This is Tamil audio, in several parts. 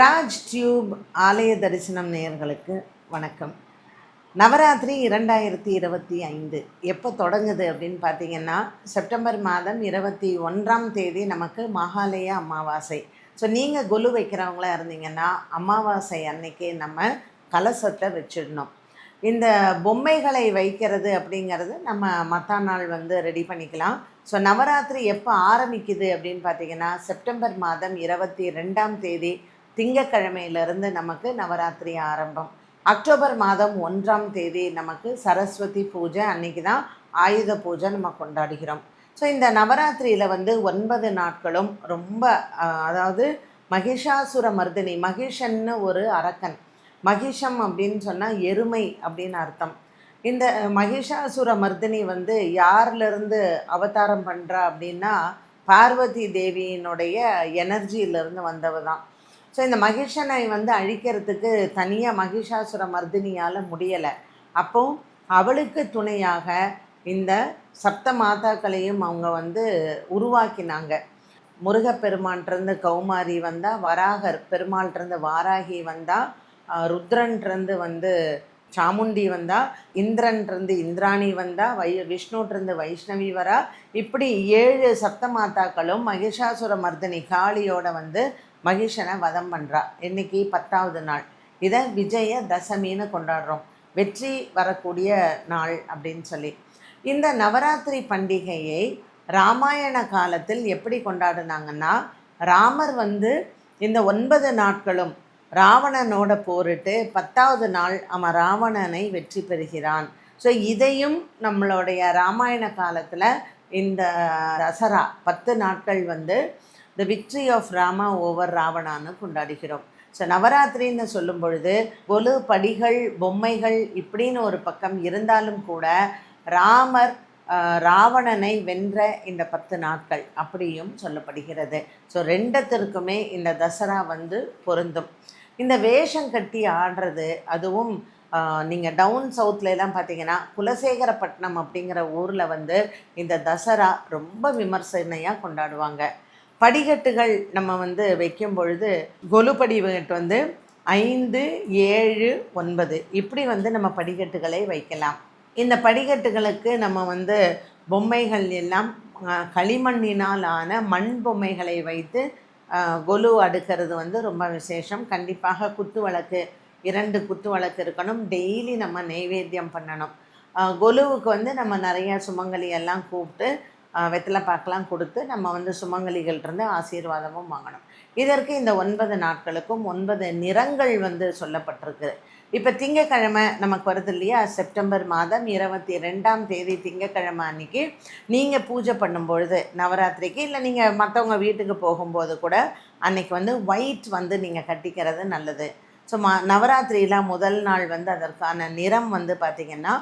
ராஜ் டியூப் ஆலய தரிசனம் நேயர்களுக்கு வணக்கம். நவராத்திரி இரண்டாயிரத்தி இருபத்தி ஐந்து. எப்போ தொடங்குது அப்படின்னு பார்த்தீங்கன்னா செப்டம்பர் மாதம் இருபத்தி ஒன்றாம் தேதி நமக்கு மகாலய அமாவாசை. ஸோ நீங்கள் கொலு வைக்கிறவங்களா இருந்தீங்கன்னா அமாவாசை அன்னைக்கு நம்ம கலசத்தை வச்சிடணும். இந்த பொம்மைகளை வைக்கிறது அப்படிங்கிறது நம்ம மற்ற நாள் வந்து ரெடி பண்ணிக்கலாம். ஸோ நவராத்திரி எப்போ ஆரம்பிக்குது அப்படின்னு பார்த்தீங்கன்னா செப்டம்பர் மாதம் இருபத்தி ரெண்டாம் தேதி திங்கக்கிழமையிலிருந்து நமக்கு நவராத்திரி ஆரம்பம். அக்டோபர் மாதம் ஒன்றாம் தேதி நமக்கு சரஸ்வதி பூஜை. அன்னைக்கு தான் ஆயுத பூஜை நம்ம கொண்டாடுகிறோம். ஸோ இந்த நவராத்திரியில் வந்து ஒன்பது நாட்களும் ரொம்ப அதாவது மகிஷாசுர மர்தினி மகிஷன்னு ஒரு அரக்கன். மகிஷம் அப்படின்னு சொன்னால் எருமை அப்படின்னு அர்த்தம். இந்த மகிஷாசுர மர்தினி வந்து யார்லேருந்து அவதாரம் பண்ணுறா அப்படின்னா பார்வதி தேவியினுடைய எனர்ஜியிலேருந்து வந்தவ தான். ஸோ இந்த மகிஷனை வந்து அழிக்கிறதுக்கு தனியாக மகிஷாசுர மர்தினியால் முடியலை. அப்போ அவளுக்கு துணையாக இந்த சப்த மாதாக்களையும் அவங்க வந்து உருவாக்கினாங்க. முருகப்பெருமான்லேருந்து கௌமாரி வந்தால் வராகர் பெருமாள்கிட்டருந்து வாராகி வந்தால் ருத்ரன்லேருந்து வந்து சாமுண்டி வந்தா இந்திரன்லேருந்து இந்திராணி வந்தா வை விஷ்ணுன்றது வைஷ்ணவி வரா. இப்படி ஏழு சப்த மாதாக்களும் மகிஷாசுர மர்தினி காளியோட வந்து மகிஷனை வதம் பண்ணுறா இன்னைக்கு பத்தாவது நாள். இதை விஜய தசமின்னு கொண்டாடுறோம். வெற்றி வரக்கூடிய நாள் அப்படின்னு சொல்லி. இந்த நவராத்திரி பண்டிகையை ராமாயண காலத்தில் எப்படி கொண்டாடினாங்கன்னா ராமர் வந்து இந்த ஒன்பது நாட்களும் ராவணனோட போரிட்டு பத்தாவது நாள் அவன் ராவணனை வெற்றி பெறுகிறான். ஸோ இதையும் நம்மளுடைய ராமாயண காலத்தில் இந்த தசரா பத்து நாட்கள் வந்து the victory of Rama over ராவணான்னு கொண்டாடுகிறோம். ஸோ நவராத்திரின்னு சொல்லும் பொழுது கொலு படிகள் பொம்மைகள் இப்படின்னு ஒரு பக்கம் இருந்தாலும் கூட ராமர் ராவணனை வென்ற இந்த பத்து நாட்கள் அப்படியும் சொல்லப்படுகிறது. ஸோ ரெண்டத்திற்குமே இந்த தசரா வந்து பொருந்தும். இந்த வேஷம் கட்டி ஆடுறது அதுவும் நீங்கள் டவுன் சவுத்லலாம் பார்த்தீங்கன்னா குலசேகரப்பட்டினம் அப்படிங்கிற ஊரில் வந்து இந்த தசரா ரொம்ப விமர்சனையாக கொண்டாடுவாங்க. படிக்கட்டுகள் நம்ம வந்து வைக்கும் பொழுது கொலு படிக்கட்டு வந்து ஐந்து ஏழு ஒன்பது. இப்படி வந்து நம்ம படிக்கட்டுகளை வைக்கலாம். இந்த படிக்கட்டுகளுக்கு நம்ம வந்து பொம்மைகள் எல்லாம் களிமண்ணினால் ஆன மண் பொம்மைகளை வைத்து கொலு அடுக்கிறது வந்து ரொம்ப விசேஷம். கண்டிப்பாக குத்து வழக்கு இரண்டு குத்து வழக்கு இருக்கணும். டெய்லி நம்ம நெய்வேத்தியம் பண்ணணும். கொலுவுக்கு வந்து நம்ம நிறைய சுமங்கலி எல்லாம் கூப்பிட்டு வெத்தலை பாக்கெலாம் கொடுத்து நம்ம வந்து சுமங்கலிகள்கிட்ட ஆசீர்வாதமும் வாங்கணும். இதற்கு இந்த ஒன்பது நாட்களுக்கும் ஒன்பது நிறங்கள் வந்து சொல்லப்பட்டிருக்கு. இப்போ திங்கக்கிழமை நமக்கு வருது இல்லையா? செப்டம்பர் மாதம் இருபத்தி ரெண்டாம் தேதி திங்கக்கிழமை அன்னைக்கு நீங்கள் பூஜை பண்ணும்பொழுது நவராத்திரிக்கு இல்லை நீங்கள் மற்றவங்க வீட்டுக்கு போகும்போது கூட அன்னைக்கு வந்து ஒயிட் வந்து நீங்கள் கட்டிக்கிறது நல்லது. ஸோ ம நவராத்திரியில் முதல் நாள் வந்து அதற்கான நிறம் வந்து பார்த்திங்கன்னா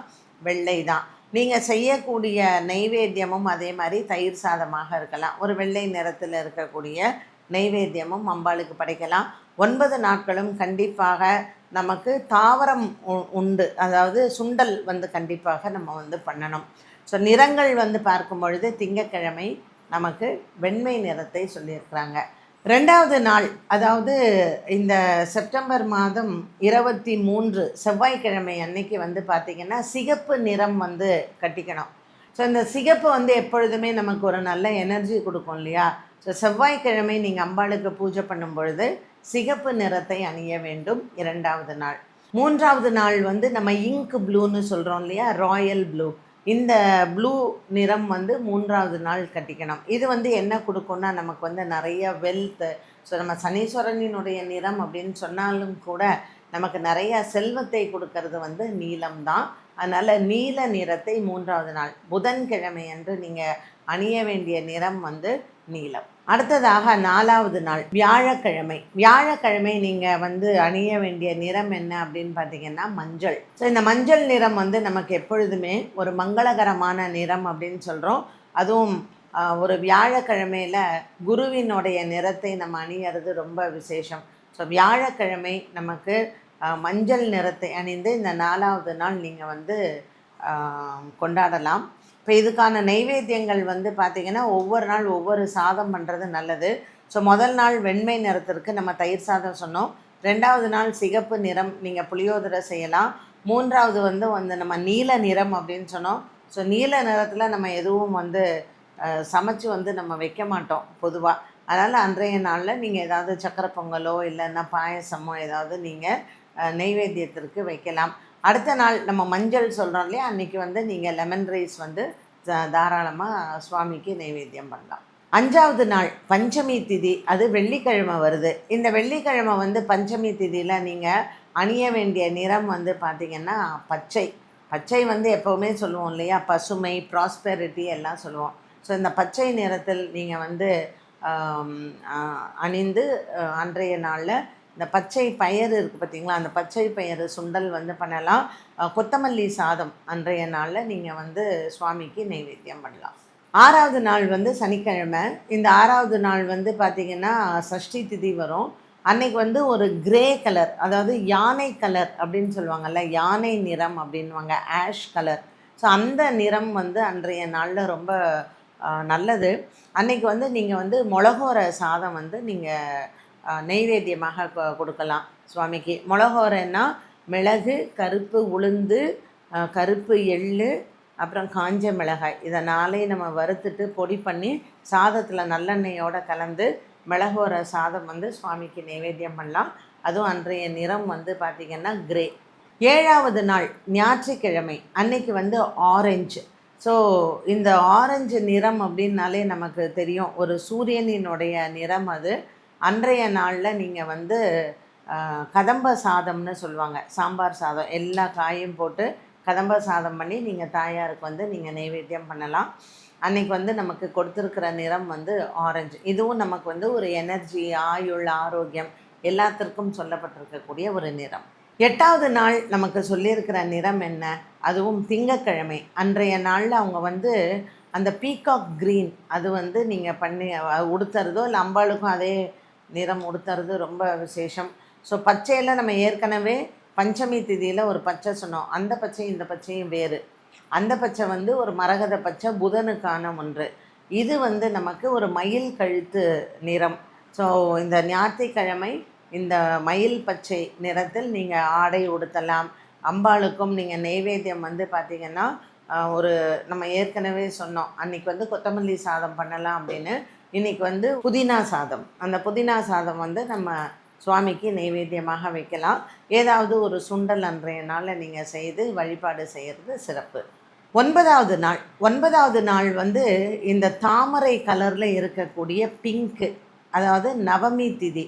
வெள்ளை தான் நீங்கள் செய்யக்கூடிய நெய்வேத்தியமும் அதே மாதிரி தயிர் சாதமாக இருக்கலாம். ஒரு வெள்ளை நிறத்தில் இருக்கக்கூடிய நெய்வேத்தியமும் அம்பாளுக்கு படைக்கலாம். ஒன்பது நாட்களும் கண்டிப்பாக நமக்கு தாவரம் உ- உண்டு. அதாவது சுண்டல் வந்து கண்டிப்பாக நம்ம வந்து பண்ணணும். ஸோ நிறங்கள் வந்து பார்க்கும் பொழுது திங்கக்கிழமை நமக்கு வெண்மை நிறத்தை சொல்லியிருக்கிறாங்க. ரெண்டாவது நாள் அதாவது இந்த செப்டம்பர் மாதம் இருபத்தி மூன்று செவ்வாய்க்கிழமை அன்னைக்கு வந்து பார்த்திங்கன்னா சிகப்பு நிறம் வந்து கட்டிக்கணும். ஸோ இந்த சிகப்பு வந்து எப்பொழுதுமே நமக்கு ஒரு நல்ல எனர்ஜி கொடுக்கும் இல்லையா? ஸோ செவ்வாய்க்கிழமை நீங்கள் அம்பாளுக்கு பூஜை பண்ணும் பொழுது சிகப்பு நிறத்தை அணிய வேண்டும் இரண்டாவது நாள். மூன்றாவது நாள் வந்து நம்ம இங்க் ப்ளூன்னு சொல்கிறோம் இல்லையா? ராயல் ப்ளூ இந்த ப்ளூ நிறம் வந்து மூன்றாவது நாள் கட்டிக்கணும். இது வந்து என்ன கொடுக்கும்னா நமக்கு வந்து நிறைய வெல்த்து ஸோ நம்ம சனீஸ்வரனினுடைய நிறம் அப்படின்னு சொன்னாலும் கூட நமக்கு நிறைய செல்வத்தை கொடுக்கறது வந்து நீலம் தான். அதனால் நீல நிறத்தை மூன்றாவது நாள் புதன்கிழமை அன்று நீங்கள் அணிய வேண்டிய நிறம் வந்து நீலம். அடுத்ததாக நாலாவது நாள் வியாழக்கிழமை. வியாழக்கிழமை நீங்கள் வந்து அணிய வேண்டிய நிறம் என்ன அப்படின்னு பார்த்தீங்கன்னா மஞ்சள். ஸோ இந்த மஞ்சள் நிறம் வந்து நமக்கு எப்பொழுதுமே ஒரு மங்களகரமான நிறம் அப்படின்னு சொல்கிறோம் அதுவும் ஒரு வியாழக்கிழமையில் குருவினுடைய நிறத்தை நம்ம அணியறது ரொம்ப விசேஷம். ஸோ வியாழக்கிழமை நமக்கு மஞ்சள் நிறத்தை அணிந்து இந்த நாலாவது நாள் நீங்கள் வந்து கொண்டாடலாம். இப்போ இதுக்கான நைவேத்தியங்கள் வந்து பார்த்திங்கன்னா ஒவ்வொரு நாள் ஒவ்வொரு சாதம் பண்ணுறது நல்லது. ஸோ முதல் நாள் வெண்மை நிறத்திற்கு நம்ம தயிர் சாதம் சொன்னோம். ரெண்டாவது நாள் சிகப்பு நிறம் நீங்கள் புளியோதரை செய்யலாம். மூன்றாவது வந்து வந்து நம்ம நீல நிறம் அப்படின்னு சொன்னோம். ஸோ நீல நிறத்தில் நம்ம எதுவும் வந்து சமைச்சு வந்து நம்ம வைக்க மாட்டோம் பொதுவாக அதனால் அன்றைய நாளில் நீங்கள் ஏதாவது சக்கரை பொங்கலோ இல்லைன்னா பாயசமோ ஏதாவது நீங்கள் நெய்வேத்தியத்திற்கு வைக்கலாம். அடுத்த நாள் நம்ம மஞ்சள் சொல்கிறோம் இல்லையா? அன்றைக்கி வந்து நீங்கள் லெமன் ரைஸ் வந்து தாராளமாக சுவாமிக்கு நைவேத்தியம் பண்ணலாம். அஞ்சாவது நாள் பஞ்சமி திதி. அது வெள்ளிக்கிழமை வருது. இந்த வெள்ளிக்கிழமை வந்து பஞ்சமி திதியில் நீங்கள் அணிய வேண்டிய நிறம் வந்து பார்த்திங்கன்னா பச்சை. பச்சை வந்து எப்போவுமே சொல்லுவோம் இல்லையா? பசுமை ப்ராஸ்பெரிட்டி எல்லாம் சொல்லுவோம். ஸோ இந்த பச்சை நிறத்தில் நீங்கள் வந்து அணிந்து அன்றைய நாளில் இந்த பச்சை பயிறு இருக்குது பார்த்தீங்களா அந்த பச்சை பயிறு சுண்டல் வந்து பண்ணலாம். கொத்தமல்லி சாதம் அன்றைய நாளில் நீங்கள் வந்து சுவாமிக்கு நைவேத்தியம் பண்ணலாம். ஆறாவது நாள் வந்து சனிக்கிழமை. இந்த ஆறாவது நாள் வந்து பார்த்திங்கன்னா சஷ்டி திதி வரும். அன்னைக்கு வந்து ஒரு கிரே கலர் அதாவது யானை கலர் அப்படின்னு சொல்லுவாங்கல்ல யானை நிறம் அப்படின்வாங்க ஆஷ் கலர் ஸோ அந்த நிறம் வந்து அன்றைய நாளில் ரொம்ப நல்லது. அன்னைக்கு வந்து நீங்கள் வந்து மிளகோர சாதம் வந்து நீங்கள் நெய்வேத்தியமாக கொடுக்கலாம். சுவாமிக்கு மிளகோரன்னா மிளகு கருப்பு உளுந்து கருப்பு எள் அப்புறம் காஞ்ச மிளகாய். இதை நாளே நம்ம வறுத்துட்டு பொடி பண்ணி சாதத்தில் நல்லெண்ணெயோடு கலந்து மிளகோர சாதம் வந்து சுவாமிக்கு நைவேத்தியம் பண்ணலாம். அதுவும் அன்றைய நிறம் வந்து பார்த்திங்கன்னா கிரே ஏழாவது நாள் ஞாயிற்றுக்கிழமை. அன்னைக்கு வந்து ஆரஞ்சு ஸோ இந்த ஆரஞ்சு நிறம் அப்படின்னாலே நமக்கு தெரியும். ஒரு சூரியனினுடைய நிறம் அது. அன்றைய நாளில் நீங்கள் வந்து கதம்ப சாதம்னு சொல்லுவாங்க. சாம்பார் சாதம். எல்லா காயும் போட்டு கதம்ப சாதம் பண்ணி நீங்கள் தாயாருக்கு வந்து நீங்கள் நைவேத்தியம் பண்ணலாம். அன்னைக்கு வந்து நமக்கு கொடுத்துருக்கிற நிறம் வந்து ஆரஞ்சு. இதுவும் நமக்கு வந்து ஒரு எனர்ஜி ஆயுள் ஆரோக்கியம் எல்லாத்திற்கும் சொல்லப்பட்டிருக்கக்கூடிய ஒரு நிறம். எட்டாவது நாள் நமக்கு சொல்லியிருக்கிற நிறம் என்ன? அதுவும் திங்கக்கிழமை. அன்றைய நாளில் அவங்க வந்து அந்த பீகாக் க்ரீன் அது வந்து நீங்கள் பண்ணி உடுத்துறதோ இல்லை அம்பாளுக்கும் அதே நிறம் உடுத்துறது ரொம்ப விசேஷம். ஸோ பச்சையில் நம்ம ஏற்கனவே பஞ்சமி திதியில் ஒரு பச்சை சொன்னோம். அந்த பச்சையும் இந்த பச்சையும் வேறு. அந்த பச்சை வந்து ஒரு மரகத பச்சை புதனுக்கான ஒன்று. இது வந்து நமக்கு ஒரு மயில் கழுத்து நிறம். ஸோ இந்த ஞாயிற்றுக்கிழமை இந்த மயில் பச்சை நிறத்தில் நீங்கள் ஆடை உடுத்தலாம். அம்பாளுக்கும் நீங்கள் நெய்வேத்தியம் வந்து பார்த்திங்கன்னா ஒரு நம்ம ஏற்கனவே சொன்னோம். அன்றைக்கி வந்து கொத்தமல்லி சாதம் பண்ணலாம் அப்படின்னு இன்னைக்கு வந்து புதினா சாதம். அந்த புதினா சாதம் வந்து நம்ம சுவாமிக்கு நைவேத்தியமாக வைக்கலாம். ஏதாவது ஒரு சுண்டல் அன்றைய நாளில் நீங்கள் செய்து வழிபாடு செய்கிறது சிறப்பு. ஒன்பதாவது நாள். ஒன்பதாவது நாள் வந்து இந்த தாமரை கலரில் இருக்கக்கூடிய பிங்க்கு அதாவது நவமி திதி.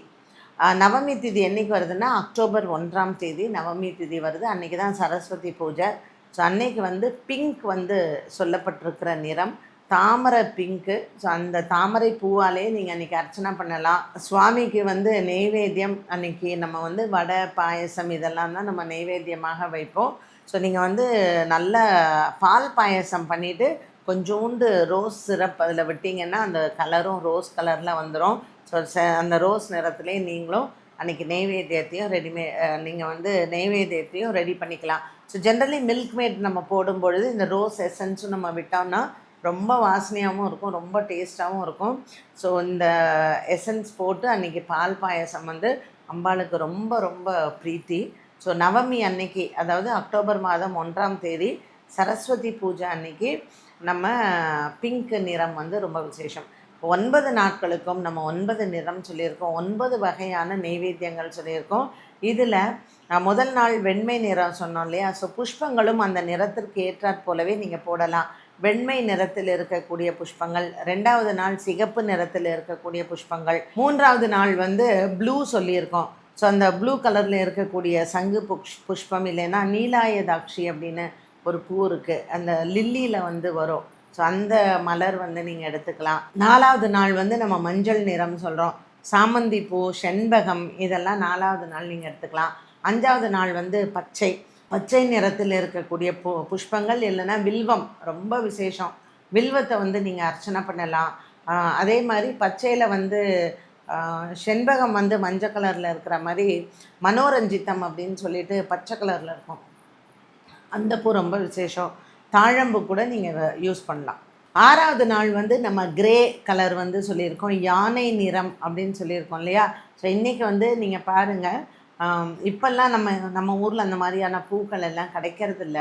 நவமி திதி என்னைக்கு வருதுன்னா அக்டோபர் ஒன்றாம் தேதி நவமி திதி வருது. அன்னைக்கு தான் சரஸ்வதி பூஜை. ஸோ அன்னைக்கு வந்து பிங்க் வந்து சொல்லப்பட்டிருக்கிற நிறம். தாமரை பிங்க்கு ஸோ அந்த தாமரை பூவாலே நீங்கள் அன்றைக்கி அர்ச்சனை பண்ணலாம். சுவாமிக்கு வந்து நெய்வேத்தியம் அன்னைக்கு நம்ம வந்து வடை பாயசம் இதெல்லாம் தான் நம்ம நெய்வேத்தியமாக வைப்போம். ஸோ நீங்கள் வந்து நல்ல பால் பாயசம் பண்ணிவிட்டு கொஞ்சோண்டு ரோஸ் சிரப் அதில் விட்டிங்கன்னா அந்த கலரும் ரோஸ் கலரில் வந்துடும் ஸோ அந்த ரோஸ் நிறத்துலேயே நீங்களும் அன்றைக்கி நெய்வேத்தியத்தையும் ரெடிமே நீங்கள் வந்து நெய்வேத்தியத்தையும் ரெடி பண்ணிக்கலாம். ஸோ ஜென்ரலி மில்க் மேட் நம்ம போடும்பொழுது இந்த ரோஸ் எசன்ஸும் நம்ம விட்டோம்னா ரொம்ப வாசனையாகவும் இருக்கும் ரொம்ப டேஸ்ட்டாகவும் இருக்கும். ஸோ இந்த எசன்ஸ் போட்டு அன்றைக்கி பால் பாயசம் வந்து அம்பாளுக்கு ரொம்ப ரொம்ப பிரீத்தி. ஸோ நவமி அன்னைக்கு அதாவது அக்டோபர் மாதம் ஒன்றாம் தேதி சரஸ்வதி பூஜை அன்னைக்கு நம்ம பிங்க் நிறம் வந்து ரொம்ப விசேஷம். ஒன்பது நாட்களுக்கும் நம்ம ஒன்பது நிறம் சொல்லியிருக்கோம் ஒன்பது வகையான நெய்வேத்தியங்கள் சொல்லியிருக்கோம். இதில் முதல் நாள் வெண்மை நிறம் சொன்னோம் இல்லையா? ஸோ புஷ்பங்களும் அந்த நிறத்திற்கு ஏற்றாற் போலவே நீங்கள் போடலாம். வெண்மை நிறத்தில் இருக்கக்கூடிய புஷ்பங்கள் ரெண்டாவது நாள் சிகப்பு நிறத்தில் இருக்கக்கூடிய புஷ்பங்கள் மூன்றாவது நாள் வந்து ப்ளூ சொல்லியிருக்கோம். ஸோ அந்த ப்ளூ கலரில் இருக்கக்கூடிய சங்கு புஷ் புஷ்பம் இல்லைன்னா நீலாயதாட்சி அப்படின்னு ஒரு பூ இருக்குது அந்த லில்லியில் வந்து வரும். ஸோ அந்த மலர் வந்து நீங்கள் எடுத்துக்கலாம். நாலாவது நாள் வந்து நம்ம மஞ்சள் நிறம் சொல்கிறோம் சாமந்தி பூ செண்பகம் இதெல்லாம் நாலாவது நாள் நீங்கள் எடுத்துக்கலாம். அஞ்சாவது நாள் வந்து பச்சை. பச்சை நிறத்தில் இருக்கக்கூடிய பு புஷ்பங்கள் இல்லைன்னா வில்வம் ரொம்ப விசேஷம். வில்வத்தை வந்து நீங்கள் அர்ச்சனை பண்ணலாம். அதே மாதிரி பச்சையில் வந்து செண்பகம் வந்து மஞ்சள் கலரில் இருக்கிற மாதிரி மனோரஞ்சித்தம் அப்படின்னு சொல்லிட்டு பச்சை கலரில் இருக்கும். அந்த பூ ரொம்ப விசேஷம். தாழம்பு கூட நீங்கள் யூஸ் பண்ணலாம். ஆறாவது நாள் வந்து நம்ம கிரே கலர் வந்து சொல்லியிருக்கோம். யானை நிறம் அப்படின்னு சொல்லியிருக்கோம் இல்லையா? ஸோ இன்றைக்கி வந்து நீங்கள் பாருங்கள் இப்போல்லாம் நம்ம நம்ம ஊரில் அந்த மாதிரியான பூக்கள் எல்லாம் கிடைக்கிறதில்ல.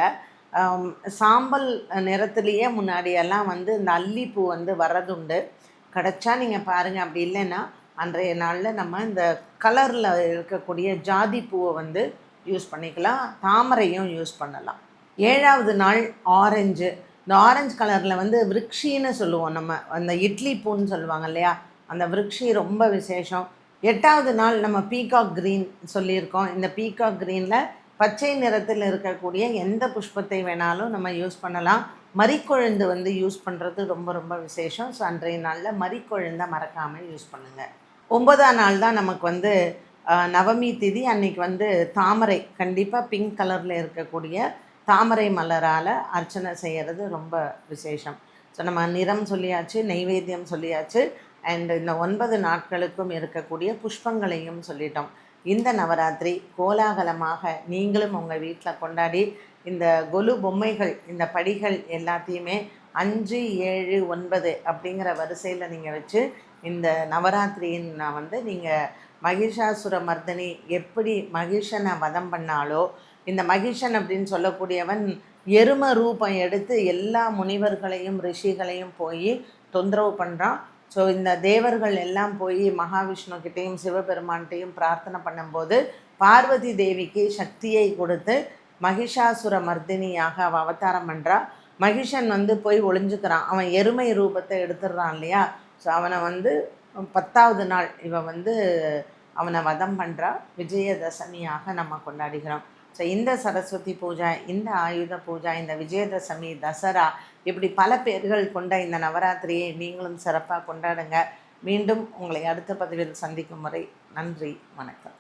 சாம்பல் நிறத்துலேயே முன்னாடியெல்லாம் வந்து இந்த அல்லிப்பூ வந்து வர்றதுண்டு. கிடைச்சா நீங்கள் பாருங்கள் அப்படி இல்லைன்னா அன்றைய நாளில் நம்ம இந்த கலரில் இருக்கக்கூடிய ஜாதி பூவை வந்து யூஸ் பண்ணிக்கலாம். தாமரையும் யூஸ் பண்ணலாம். ஏழாவது நாள் ஆரஞ்சு. இந்த ஆரஞ்சு கலரில் வந்து விருக்ஷின்னு சொல்லுவோம் நம்ம. அந்த இட்லி பூன்னு சொல்லுவாங்க இல்லையா? அந்த விருட்சி ரொம்ப விசேஷம். எட்டாவது நாள் நம்ம பீகாக் க்ரீன் சொல்லியிருக்கோம். இந்த பீகாக் க்ரீனில் பச்சை நிறத்தில் இருக்கக்கூடிய எந்த புஷ்பத்தை வேணாலும் நம்ம யூஸ் பண்ணலாம். மறிக்கொழுந்து வந்து யூஸ் பண்ணுறது ரொம்ப ரொம்ப விசேஷம். ஸோ அன்றைய நாளில் மறிக்கொழுந்தை மறக்காமல் யூஸ் பண்ணுங்கள் ஒன்பதாம் நாள் தான் நமக்கு வந்து நவமி திதி. அன்னைக்கு வந்து தாமரை கண்டிப்பாக பிங்க் கலரில் இருக்கக்கூடிய தாமரை மலரால் அர்ச்சனை செய்கிறது ரொம்ப விசேஷம். ஸோ நம்ம நிறம் சொல்லியாச்சு நெய்வேத்தியம் சொல்லியாச்சு. அண்ட் இந்த ஒன்பது நாட்களுக்கும் இருக்கக்கூடிய புஷ்பங்களையும் சொல்லிட்டோம். இந்த நவராத்திரி கோலாகலமாக நீங்களும் உங்கள் வீட்டில் கொண்டாடி இந்த கொலு பொம்மைகள் இந்த படிகள் எல்லாத்தையுமே அஞ்சு ஏழு ஒன்பது அப்படிங்கிற வரிசையில் நீங்கள் வச்சு இந்த நவராத்திரியின் நான் வந்து நீங்கள் மகிஷாசுர மர்தனி எப்படி மகிஷனை வதம் பண்ணாலோ இந்த மகிஷன் அப்படின்னு சொல்லக்கூடியவன் எரும ரூபம் எடுத்து எல்லா முனிவர்களையும் ரிஷிகளையும் போய் தொந்தரவு பண்ணுறான் ஸோ இந்த தேவர்கள் எல்லாம் போய் மகாவிஷ்ணு கிட்டேயும் சிவபெருமான்கிட்டையும் பிரார்த்தனை பண்ணும்போது பார்வதி தேவிக்கு சக்தியை கொடுத்து மகிஷாசுர மர்தினியாக அவ அவதாரம் பண்ணுறா மகிஷன் வந்து போய் ஒளிஞ்சுக்கிறான். அவன் எருமை ரூபத்தை எடுத்துடுறான் இல்லையா? ஸோ அவனை வந்து பத்தாவது நாள் இவன் வந்து அவனை வதம் பண்ணுறா விஜயதசமியாக நம்ம கொண்டாடுகிறோம். ஸோ இந்த சரஸ்வதி பூஜா இந்த ஆயுத பூஜா இந்த விஜயதசமி தசரா இப்படி பல பேர்கள் கொண்ட இந்த நவராத்திரியை நீங்களும் சிறப்பாக கொண்டாடுங்க. மீண்டும் உங்களை அடுத்த பதிவில் சந்திக்கும் வரை நன்றி வணக்கம்.